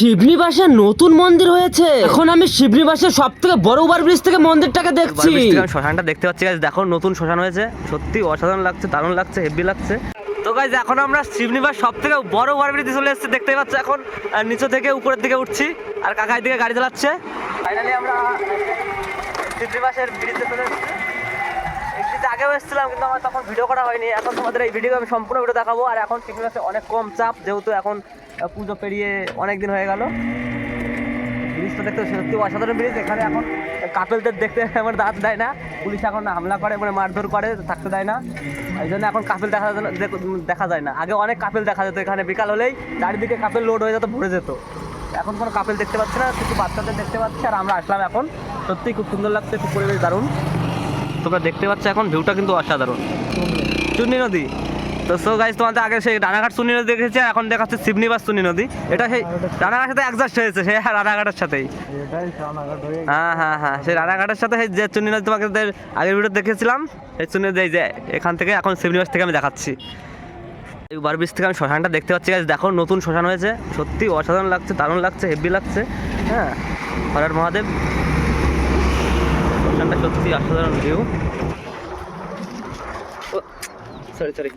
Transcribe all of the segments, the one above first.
শিবনিবাসে নতুন মন্দির হয়েছে। এখন আমি শিবনিবাসের সব থেকে বড় ওভার ব্রিজ থেকে মন্দিরটাকে দেখছি। শ্মশানটা দেখতে পাচ্ছি গাইজ দেখো নতুন শ্মশান হয়েছে। সত্যি অসাধারণ লাগছে দারুণ লাগছে হেভি লাগছে। তো গাইজ এখন আমরা শিবনিবাস সব থেকে বড় ওভারব্রিজে চলে এসেছি দেখতে পাচ্ছ এখন। আর নিচু থেকে উপরের দিকে উঠছি আর কাকাই দিকে গাড়ি চালাচ্ছে। ফাইনালি আমরা শিবনিবাসের ব্রিজে চলে এসেছি। আগেও এসেছিলাম কিন্তু আমার তখন ভিডিও করা হয়নি। এখন তোমাদের এই ভিডিও আমি সম্পূর্ণ ভিডিও দেখাবো। আর এখন শিবনিবাসে অনেক কম চাপ যেহেতু এখন পুজো পেরিয়ে অনেক দিন হয়ে গেল। ব্রিজটা দেখতে সত্যি অসাধারণ ব্রিজ। এখানে এখন কাপেলদের দেখতে আমার দাঁত দেয় না। পুলিশ এখন হামলা করে মানে মারধর করে, থাকতে দেয় না। এই জন্য এখন কাপেল দেখা দেখা যায় না। আগে অনেক কাপেল দেখা যেত এখানে, বিকাল হলেই চারিদিকে কাপেল লোড হয়ে যেত, ভরে যেত। এখন কোনো কাপেল দেখতে পাচ্ছে না কিছু বাচ্চাদের দেখতে পাচ্ছি, আর আমরা আসলাম এখন। সত্যিই খুব সুন্দর লাগছে, খুব পরিবেশ দারুণ। তোমরা দেখতে পাচ্ছ এখন ভিউটা কিন্তু অসাধারণ। চুন্নি নদী। তো সো গাইজ তোমাদের আগে সেই রানাঘাট সুনি নদী দেখেছি এখন দেখাচ্ছে শিবনিবাস চুন্নি নদী। এটা সেই রানাঘাটের সাথে অ্যাডজাস্ট হয়েছে সেই রানাঘাটের সাথেই। হ্যাঁ হ্যাঁ হ্যাঁ সেই রানাঘাটের সাথে সেই যে চুনি নদী তোমাকে আগের ভিডিও দেখেছিলাম সেই চুন্নি নদী যে এখান থেকে এখন শিবনিবাস থেকে আমি দেখাচ্ছি। এই ওভার ব্রিজ থেকে আমি শ্মশানটা দেখতে পাচ্ছি গাইজ দেখো নতুন শ্মশান হয়েছে। সত্যি অসাধারণ লাগছে দারুণ লাগছে হেভি লাগছে হ্যাঁ। হরার মহাদেব। শ্মশানটা সত্যি অসাধারণ ভিউ সরি সরি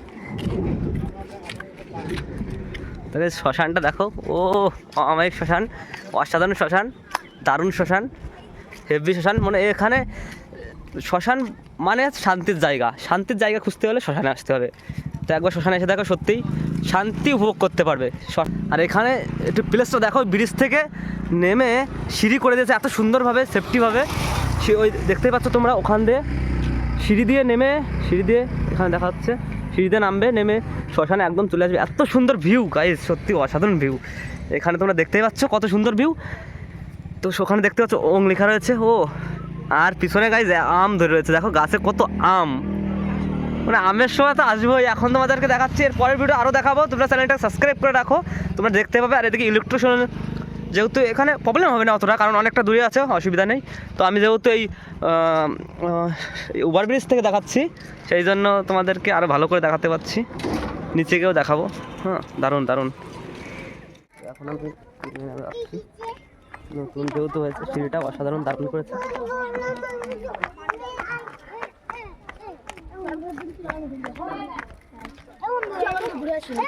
তবে শ্মশানটা দেখো। ও, অমায়িক শ্মশান, অসাধারণ শ্মশান, দারুণ শ্মশান, হেভি শ্মশান। মানে এখানে শ্মশান মানে শান্তির জায়গা। শান্তির জায়গা খুঁজতে হলে শ্মশানে আসতে হবে। তো একবার শ্মশানে এসে দেখো সত্যিই শান্তি উপভোগ করতে পারবে। আর এখানে একটু প্লেসটা দেখো, ব্রিজ থেকে নেমে সিঁড়ি করে দিয়েছে এত সুন্দরভাবে সেফটিভাবে সে ওই দেখতেই পাচ্ছ তোমরা ওখান দিয়ে। সিঁড়ি দিয়ে নেমে, সিঁড়ি দিয়ে এখানে দেখা যাচ্ছে। সিঁড়ি দিয়ে নামবে, নেমে শ্মশানে একদম চলে আসবে। এত সুন্দর ভিউ গাইজ সত্যি অসাধারণ ভিউ এখানে তোমরা দেখতেই পাচ্ছ কত সুন্দর ভিউ তো ওখানে দেখতে পাচ্ছ ওং লেখা রয়েছে, ও, আর পিছনে গাইজ আম ধরে রয়েছে। দেখো, গাছে কত আম। মানে আমের সময় তো আসবোই। এখন তোমাদেরকে দেখাচ্ছি, এর পরের ভিডিও আরও দেখাবো। তোমরা চ্যানেলটা সাবস্ক্রাইব করে রাখো। তোমরা দেখতে পাবে, আর এদিকে ইলেকট্রিশিয়ান যেহেতু এখানে প্রবলেম হবে না অতটা, কারণ অনেকটা দূরে আছে, অসুবিধা নেই। তো আমি যেহেতু এই ওভার ব্রিজ থেকে দেখাচ্ছি সেই জন্য তোমাদেরকে আরও ভালো করে দেখাতে পারছি নিচে গিয়েও দেখাবো। হ্যাঁ দারুণ দারুণ। এখন আমি নতুন যেহেতু হয়েছে, সিঁড়িটা অসাধারণ দারুণ করেছে।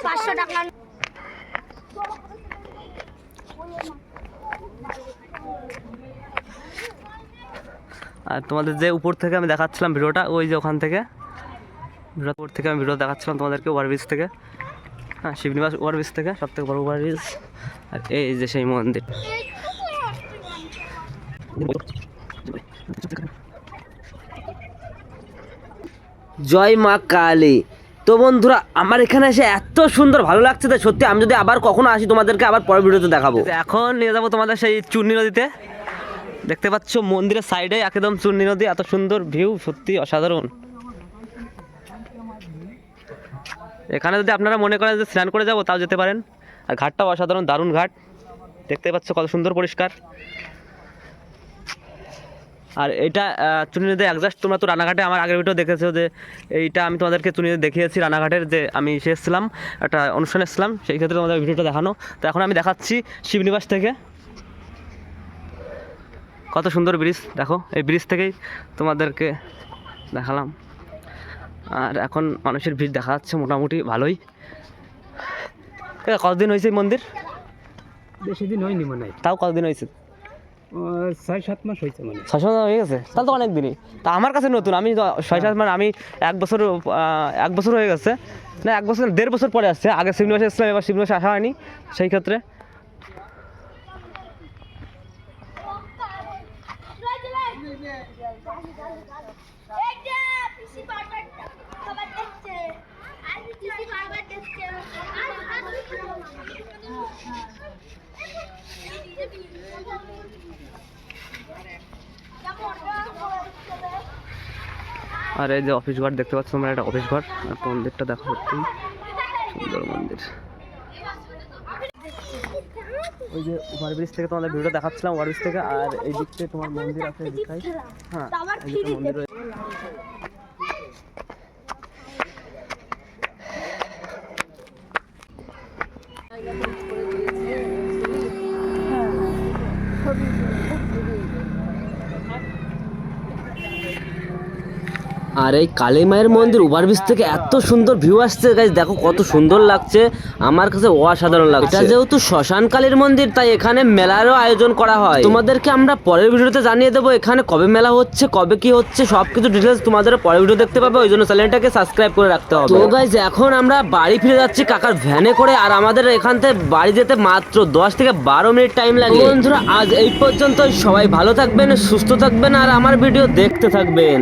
পাঁচশো টাকা। আর তোমাদের যে উপর থেকে আমি দেখাচ্ছিলাম ভিডিওটা, ওই যে ওখান থেকে উপর থেকে আমি ভিডিও দেখাচ্ছিলাম তোমাদেরকে ওভারব্রিজ থেকে। হ্যাঁ শিবনিবাস ওভারব্রিজ থেকে সব থেকে বড় ওভারব্রিজ আর এই যে সেই মন্দির। জয় মা কালী। তো বন্ধুরা, আমার এখানে এসে এত সুন্দর ভালো লাগছে তাই সত্যি, আমি যদি আবার কখনো আসি, তোমাদেরকে আবার পরের ভিডিওতে দেখাবো। এখন নিয়ে যাব তোমাদের সেই চূর্ণি নদীতে। দেখতে পাচ্ছ মন্দিরের সাইডে একদম চূর্ণি নদী, এত সুন্দর ভিউ সত্যি অসাধারণ। এখানে যদি আপনারা মনে করেন যে স্নান করে যাব, তাও যেতে পারেন। আর ঘাটটাও অসাধারণ, দারুণ ঘাট। দেখতে পাচ্ছ কত সুন্দর পরিষ্কার। আর এটা চুনি নদী একজাস্ট তোমরা তো রানাঘাটে আমার আগের ভিডিও দেখেছ যে এইটা আমি তোমাদেরকে চুনি নদী দেখিয়েছি রানাঘাটের যে আমি সে এসেছিলাম একটা অনুষ্ঠানে এসেছিলাম সেই ক্ষেত্রে তোমাদের ভিডিওটা দেখানো। তো এখন আমি দেখাচ্ছি শিবনিবাস থেকে। কত সুন্দর ব্রিজ দেখো এই ব্রিজ থেকেই তোমাদেরকে দেখালাম। আর এখন মানুষের ভিড় দেখা যাচ্ছে মোটামুটি ভালোই। কতদিন হয়েছে এই মন্দির? বেশি দিন হয়নি মনে হয়। তাও কতদিন হয়েছে? ছয়, সাত মাস হয়েছে মানে। ছয়, সাত মাস হয়ে গেছে? তাহলে তো অনেক দিনই। তা আমার কাছে নতুন, আমি ছয়, সাত মানে আমি এক বছর এক বছর হয়ে গেছে। না, এক বছর, দেড় বছর পরে আসছে। আগে শিবনিবাসে এসেছিলাম এবার শিবনিবাসে আসা হয়নি, সেই ক্ষেত্রে এইটা পিসি বারবার খাবার দেখছে আর পিসি বারবার দেখছে আর এই যে অফিস ঘর দেখতে পাচ্ছ তোমরা একটা অফিস ঘর। মন্দিরটা দেখা সত্যি সুন্দর মন্দির। ওই যে ওভারব্রিজ থেকে তোমাদের ভিডিও দেখাচ্ছিলাম ওভারব্রিজ থেকে, আর এই দিক থেকে তোমার মন্দির আছে দিকটাই হ্যাঁ মন্দির আর এই কালী মায়ের মন্দির ওভারব্রিজ থেকে এত সুন্দর ভিউ আসছে গাইজ দেখো কত সুন্দর লাগছে। আমার কাছে অসাধারণ লাগছে। এটা যেহেতু শ্মশান কালীর মন্দির তাই এখানে মেলারও আয়োজন করা হয়। তোমাদেরকে আমরা পরের ভিডিওতে জানিয়ে দেবো এখানে কবে মেলা হচ্ছে কবে কি হচ্ছে সবকিছু ডিটেলস তোমাদের পরের ভিডিও দেখতে পাবে। ওই জন্য চ্যানেলটাকে সাবস্ক্রাইব করে রাখতে হবে। তো গাইজ এখন আমরা বাড়ি ফিরে যাচ্ছি কাকার ভ্যানে করে আর আমাদের এখান থেকে বাড়ি যেতে মাত্র দশ থেকে বারো মিনিট টাইম লাগে। বন্ধুরা আজ এই পর্যন্ত সবাই ভালো থাকবেন সুস্থ থাকবেন আর আমার ভিডিও দেখতে থাকবেন।